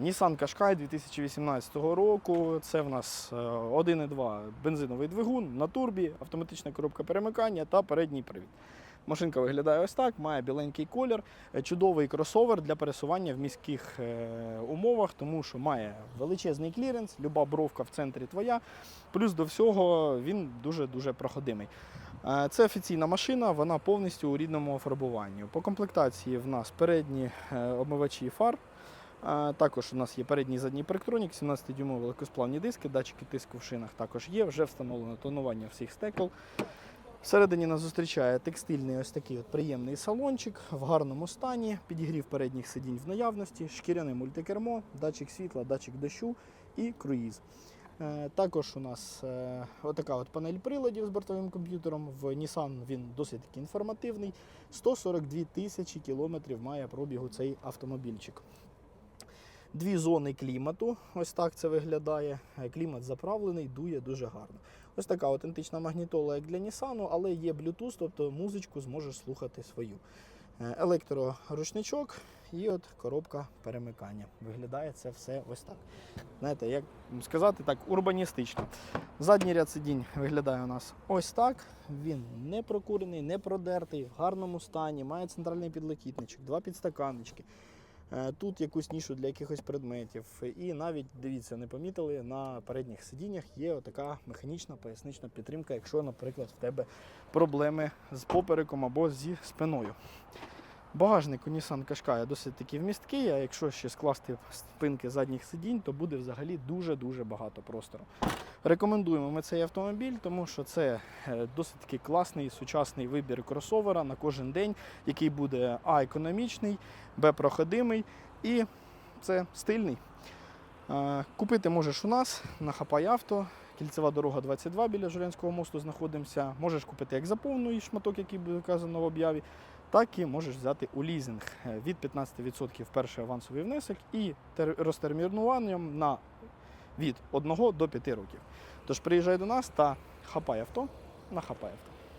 Nissan Qashqai 2018 року. Це в нас е, 1,2 бензиновий двигун на турбі, автоматична коробка перемикання та передній привід. Машинка виглядає ось так, має біленький колір, е, чудовий кросовер для пересування в міських е, умовах, тому що має величезний кліренс, люба бровка в центрі твоя. Плюс до всього він дуже-дуже проходимий. Е, Це офіційна машина, вона повністю у рідному фарбуванні. По комплектації в нас передні е, обмивачі фар. Також у нас є передній і задній парктронік, 17-дюймові великосплавні диски, датчики тиску в шинах також є. Вже встановлено тонування всіх стекол. Всередині нас зустрічає текстильний ось такий от приємний салончик в гарному стані, підігрів передніх сидінь в наявності, шкіряне мультикермо, датчик світла, датчик дощу і круїз. Е, Також у нас е, отака от панель приладів з бортовим комп'ютером. В Nissan він досить таки інформативний. 142 тисячі кілометрів має пробігу цей автомобільчик. Дві зони клімату, ось так це виглядає. Е, Клімат заправлений, дує дуже гарно. Ось така аутентична магнітола, як для Nissan, але є Bluetooth, тобто музичку зможеш слухати свою. Е, Електроручничок і от коробка перемикання. Виглядає це все ось так. Знаєте, як сказати так, урбаністично. Задній ряд сидінь виглядає у нас ось так. Він не прокурений, не продертий, в гарному стані, має центральний підлокітничок, два підстаканнички. Е, Тут якусь нішу для якихось предметів. І навіть дивіться, не помітили, на передніх сидіннях є така механічна пояснична підтримка, якщо, наприклад, в тебе проблеми з попереком або зі спиною. Багажник у Nissan Qashqai досить таки вмісткий, а якщо ще скласти спинки задніх сидінь, то буде взагалі дуже-дуже багато простору. Рекомендуємо ми цей автомобіль, тому що це е, досить таки класний сучасний вибір кросовера на кожен день, який буде А економічний, Б проходимий і це стильний. Е, Купити можеш у нас на Хапай Авто. Кільцева дорога 22 біля Журянського мосту знаходимося. Можеш купити як за шматок, який буде вказано в об'яві, так і можеш взяти у лізинг е, від 15% перший авансовий внесок і тер- розтермінуванням на від 1 до 5 років. Тож приїжджай до нас та хапай авто на хапай авто.